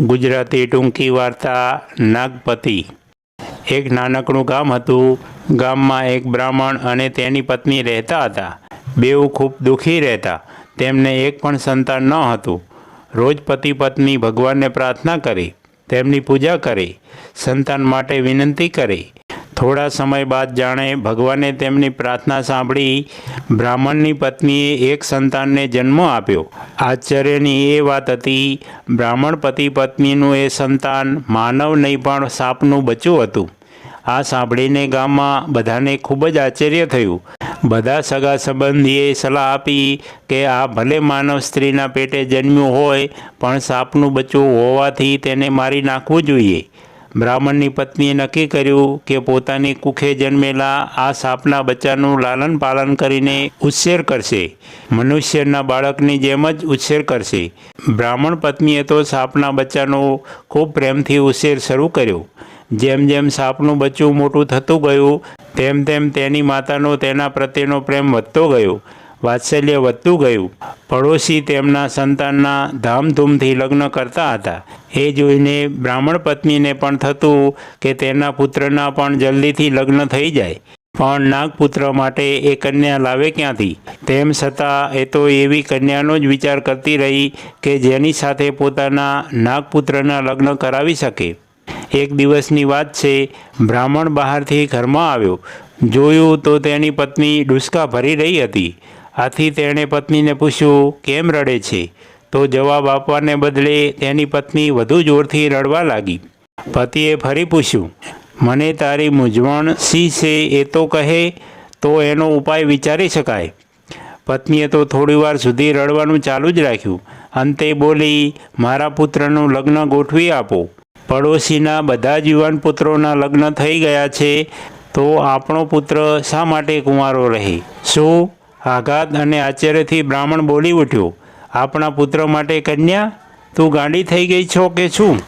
ગુજરાતી ટૂંકી વાર્તા નાગપતિ. એક નાનકડું ગામ હતું. ગામમાં એક બ્રાહ્મણ અને તેની પત્ની રહેતા હતા. બેઉ ખૂબ દુઃખી રહેતા. તેમને એક પણ સંતાન ન હતું. રોજ પતિ પત્ની ભગવાનને પ્રાર્થના કરી. તેમની પૂજા કરી. સંતાન માટે વિનંતી કરી. થોડા સમય બાદ જાણે ભગવાને તેમની પ્રાર્થના સાંભળી બ્રાહ્મણની પત્નીએ એક સંતાનને જન્મ આપ્યો. આશ્ચર્યની એ વાત હતી, બ્રાહ્મણ પતિ પત્નીનું એ સંતાન માનવ નહીં પણ સાપનું બચ્ચું હતું. આ સાંભળીને ગામમાં બધાને ખૂબ જ આશ્ચર્ય થયું. બધા સગા સંબંધીએ સલાહ આપી કે આ ભલે માનવ સ્ત્રીના પેટે જન્મ્યું હોય, પણ સાપનું બચ્ચું હોવાથી તેને મારી નાખવું જોઈએ. બ્રાહ્મણની પત્નીએ નક્કી કર્યું કે પોતાની કુખે જન્મેલા આ સાપના બચ્ચાનું લાલન પાલન કરીને ઉછેર કરશે. મનુષ્યના બાળકની જેમ જ ઉછેર કરશે. બ્રાહ્મણ પત્નીએ તો સાપના બચ્ચાનો ખૂબ પ્રેમથી ઉછેર શરૂ કર્યો. જેમ જેમ સાપનું બચ્ચું મોટું થતું ગયું, તેમ તેમ તેની માતાનો તેના પ્રત્યેનો પ્રેમ વધતો ગયો. વાત્સલ્ય વધતું ગયું. પડોશી તેમના સંતાનના ધામધૂમથી લગ્ન કરતા હતા. એ જોઈને બ્રાહ્મણ પત્નીને પણ થતું કે તેના પુત્રના પણ જલ્દીથી લગ્ન થઈ જાય. પણ નાગપુત્ર માટે એ કન્યા લાવે ક્યાંથી? તેમ છતાં એ તો એવી કન્યાનો જ વિચાર કરતી રહી કે જેની સાથે પોતાના નાગપુત્રના લગ્ન કરાવી શકે. એક દિવસની વાત છે, બ્રાહ્મણ બહારથી ઘરમાં આવ્યો. જોયું તો તેની પત્ની ડુસકા ભરી રહી હતી. આથી તેણે પત્નીને પૂછ્યું, કેમ રડે છે? તો જવાબ આપવાને બદલે તેની પત્ની વધુ જોરથી રડવા લાગી. પતિએ ફરી પૂછ્યું, મને તારી મૂંઝવણ સી છે એ તો કહે, તો એનો ઉપાય વિચારી શકાય. પત્નીએ તો થોડીવાર સુધી રડવાનું ચાલુ જ રાખ્યું. અંતે બોલી, મારા પુત્રનું લગ્ન ગોઠવી આપો. પડોશીના બધા જ યુવાન પુત્રોના લગ્ન થઈ ગયા છે, તો આપણો પુત્ર શા માટે કુંવારો રહે? શું આઘાત અને આશ્ચર્યથી બ્રાહ્મણ બોલી ઉઠ્યો, આપણા પુત્ર માટે કન્યા, તું ગાંડી થઈ ગઈ છો કે શું?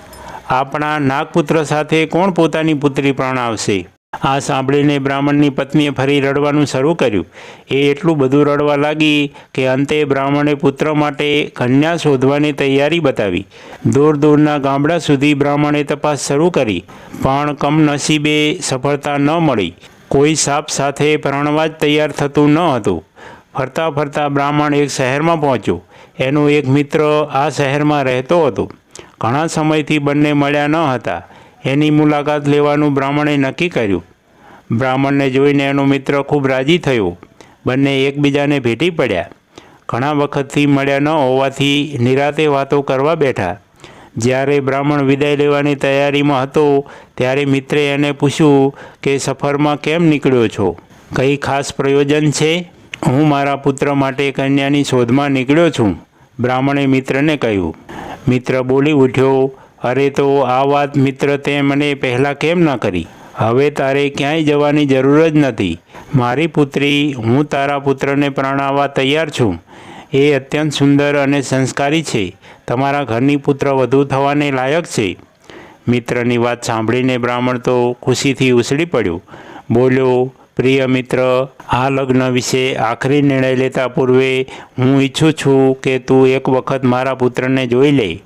આપણા નાગપુત્ર સાથે કોણ પોતાની પુત્રી પ્રણાવશે? આ સાંભળીને બ્રાહ્મણની પત્નીએ ફરી રડવાનું શરૂ કર્યું. એ એટલું બધું રડવા લાગી કે અંતે બ્રાહ્મણે પુત્ર માટે કન્યા શોધવાની તૈયારી બતાવી. દૂર દૂરના ગામડા સુધી બ્રાહ્મણે તપાસ શરૂ કરી, પણ કમનસીબે સફળતા ન મળી. કોઈ સાપ સાથે પરણવા જ તૈયાર થતું ન હતું. ફરતા ફરતા બ્રાહ્મણ એક શહેરમાં પહોંચ્યો. એનો એક મિત્ર આ શહેરમાં રહેતો હતો. ઘણા સમયથી બંને મળ્યા ન હતા. એની મુલાકાત લેવાનું બ્રાહ્મણે નક્કી કર્યું. બ્રાહ્મણને જોઈને એનો મિત્ર ખૂબ રાજી થયો. બંને એકબીજાને ભેટી પડ્યા. ઘણા વખતથી મળ્યા ન હોવાથી નિરાતે વાતો કરવા બેઠા. જ્યારે બ્રાહ્મણ વિદાય લેવાની તૈયારીમાં હતો, ત્યારે મિત્રે એને પૂછ્યું કે સફરમાં કેમ નીકળ્યો છો? કંઈ ખાસ પ્રયોજન છે? હું મારા પુત્ર માટે કન્યાની શોધમાં નીકળ્યો છું, બ્રાહ્મણે મિત્રને કહ્યું. મિત્ર બોલી ઉઠ્યો, અરે તો આ વાત મિત્ર તે મને પહેલાં કેમ ન કરી? હવે તારે ક્યાંય જવાની જરૂર જ નથી. મારી પુત્રી, હું તારા પુત્રને પ્રણાવવા તૈયાર છું. એ અત્યંત સુંદર અને સંસ્કારી છે. તમારા ઘરની પુત્ર વધુ થવાને લાયક છે. મિત્રની વાત સાંભળીને બ્રાહ્મણ તો ખુશીથી ઉછળી પડ્યો. બોલ્યો પ્રિય મિત્ર, આ લગ્ન વિશે આખરી નિર્ણય લેતા પૂર્વે હું ઈચ્છું છું કે તું એક વખત મારા પુત્રને જોઈ લે.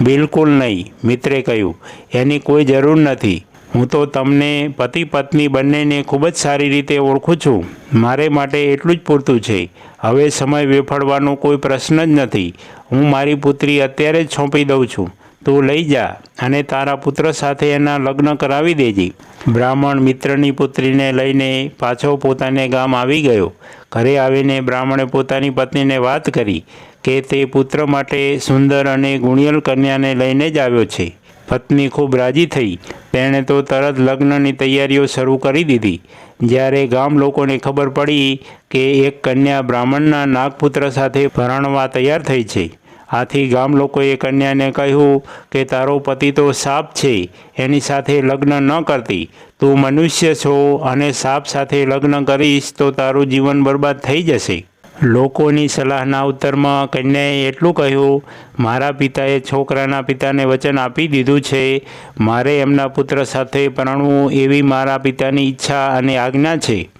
બિલકુલ નહીં, મિત્રે કહ્યું. એની કોઈ જરૂર નથી. હું તો તમને પતિ પત્ની બંનેને ખૂબ જ સારી રીતે ઓળખું છું. મારે માટે એટલું જ પૂરતું છે. હવે સમય વેફળવાનો કોઈ પ્રશ્ન જ નથી. હું મારી પુત્રી અત્યારે જ સોંપી દઉં છું. તું લઈ જા અને તારા પુત્ર સાથે એના લગ્ન કરાવી દેજે. બ્રાહ્મણ મિત્રની પુત્રીને લઈને પાછો પોતાને ગામ આવી ગયો. ઘરે આવીને બ્રાહ્મણે પોતાની પત્નીને વાત કરી કે તે પુત્ર માટે સુંદર અને ગુણિયલ કન્યાને લઈને જ આવ્યો છે. પત્ની ખૂબ રાજી થઈ. તેણે તો તરત લગ્નની તૈયારીઓ શરૂ કરી દીધી. જ્યારે ગામ લોકોને ખબર પડી કે એક કન્યા બ્રાહ્મણના નાગપુત્ર સાથે ભરણવા તૈયાર થઈ છે. આથી ગામ લોકોએ કન્યાને કહ્યું કે, તારો પતિ તો સાપ છે, એની સાથે લગ્ન ન કરતી. તું મનુષ્ય છો અને સાપ સાથે લગ્ન કરીશ તો તારું જીવન બરબાદ થઈ જશે. લોકોની સલાહના ઉત્તરમાં કન્યાએ એટલું કહ્યું, મારા પિતાએ છોકરાના પિતાને વચન આપી દીધું છે. મારે એમના પુત્ર સાથે પરણવું એવી મારા પિતાની ઈચ્છા અને આજ્ઞા છે.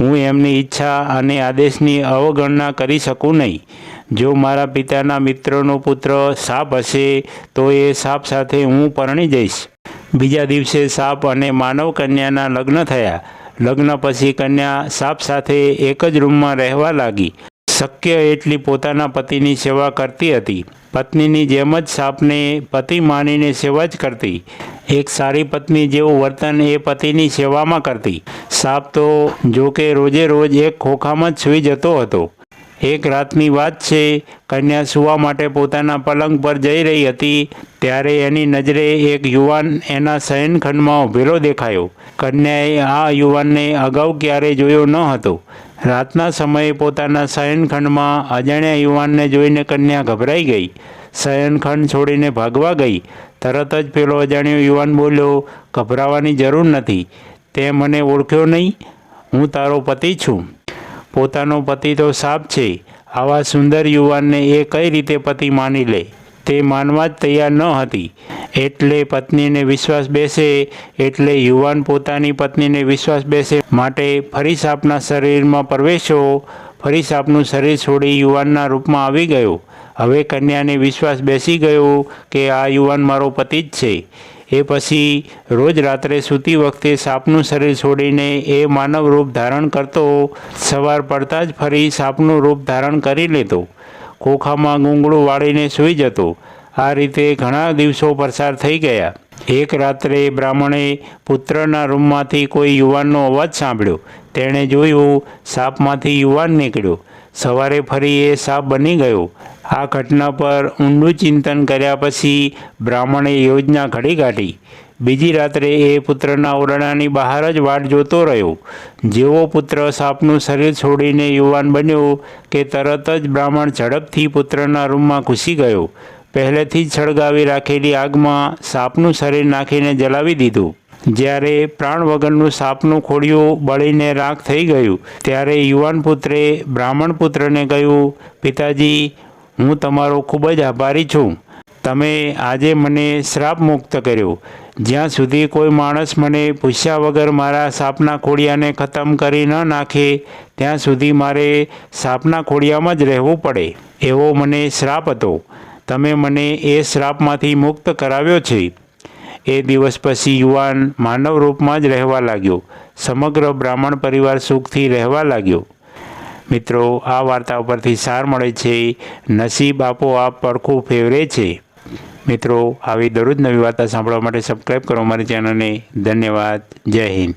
હું એમની ઈચ્છા અને આદેશની અવગણના કરી શકું નહીં. જો મારા પિતાના મિત્રનો પુત્ર સાપ હશે, તો એ સાપ સાથે હું પરણી જઈશ. બીજા દિવસે સાપ અને માનવ કન્યાના લગ્ન થયા. લગ્ન પછી કન્યા સાપ સાથે એક જ રૂમમાં રહેવા લાગી. શક્ય એટલી પોતાના પતિની સેવા કરતી હતી. પત્નીની જેમ જ સાપને પતિ માનીને સેવા જ કરતી. એક સારી પત્ની જેવું વર્તન એ પતિની સેવામાં કરતી. સાપ તો જોકે રોજે રોજ એક ખોખામાં જ સૂઈ જતો હતો. એક રાતની વાત છે, કન્યા સૂવા માટે પોતાના પલંગ પર જઈ રહી હતી, ત્યારે એની નજરે એક યુવાન એના શયનખંડમાં ઊભેલો દેખાયો. કન્યાએ આ યુવાનને અગાઉ ક્યારેય જોયો ન હતો. રાતના સમયે પોતાના શયનખંડમાં અજાણ્યા યુવાનને જોઈને કન્યા ગભરાઈ ગઈ. શયનખંડ છોડીને ભાગવા ગઈ. તરત જ પેલો અજાણ્યો યુવાન બોલ્યો, ગભરાવાની જરૂર નથી. તે મને ઓળખ્યો નહીં. હું તારો પતિ છું. પોતાનો પતિ તો સાપ છે. આવા સુંદર યુવાનને એ કઈ રીતે પતિ માની લે? તે માનવા જ તૈયાર ન હતી. એટલે પત્નીને વિશ્વાસ બેસે, એટલે યુવાન પોતાની પત્નીને વિશ્વાસ બેસે. માટે ફરી સાપના શરીરમાં પ્રવેશો ફરી સાપનું શરીર છોડી યુવાનના રૂપમાં આવી ગયો. હવે કન્યાને વિશ્વાસ બેસી ગયો કે આ યુવાન મારો પતિ જ છે. એ પછી રોજ રાત્રે સૂતી વખતે સાપનું શરીર છોડીને એ માનવ રૂપ ધારણ કરતો સવાર પડતા જ ફરી સાપનું રૂપ ધારણ કરી લેતો. ખોખામાં ગુંગળું વાળીને સૂઈ જતો. આ રીતે ઘણા દિવસો પસાર થઈ ગયા. એક રાત્રે બ્રાહ્મણે પુત્રના રૂમમાંથી કોઈ યુવાનનો અવાજ સાંભળ્યો. તેણે જોયું, સાપમાંથી યુવાન નીકળ્યો. સવારે ફરી એ સાપ બની ગયો. આ ઘટના પર ઊંડું ચિંતન કર્યા પછી બ્રાહ્મણે યોજના ઘડી કાઢી. બીજી રાત્રે એ પુત્રના ઓરડાની બહાર જ વાટ જોતો રહ્યો. જેવો પુત્ર સાપનું શરીર છોડીને યુવાન બન્યો કે તરત જ બ્રાહ્મણ ઝડપથી પુત્રના રૂમમાં ઘૂસી ગયો. પહેલેથી જ સળગાવી રાખેલી આગમાં સાપનું શરીર નાખીને જલાવી દીધું. જ્યારે પ્રાણ વગરનું સાપનું ખોડિયું બળીને રાખ થઈ ગયું, ત્યારે યુવાન પુત્રે બ્રાહ્મણ પુત્રને કહ્યું, પિતાજી હું તમારો ખૂબ જ આભારી છું. તમે આજે મને શ્રાપ મુક્ત કર્યો. જ્યાં સુધી કોઈ માણસ મને પૂછ્યા વગર મારા સાપના ખોડિયાને ખતમ કરી ન નાખે, ત્યાં સુધી મારે સાપના ખોડિયામાં જ રહેવું પડે, એવો મને શ્રાપ હતો. તમે મને એ શ્રાપમાંથી મુક્ત કરાવ્યો છે. એ દિવસ પછી યુવાન માનવ રૂપમાં જ રહેવા લાગ્યો. સમગ્ર બ્રાહ્મણ પરિવાર સુખથી રહેવા લાગ્યો. મિત્રો, આ વાર્તા ઉપરથી સાર મળે છે. નસીબ આપોઆપ પડખું ફેવરે છે. મિત્રો, આવી દરરોજ નવી વાર્તા સાંભળવા માટે સબસ્ક્રાઈબ કરો મારી ચેનલને ધન્યવાદ. જય હિન્દ.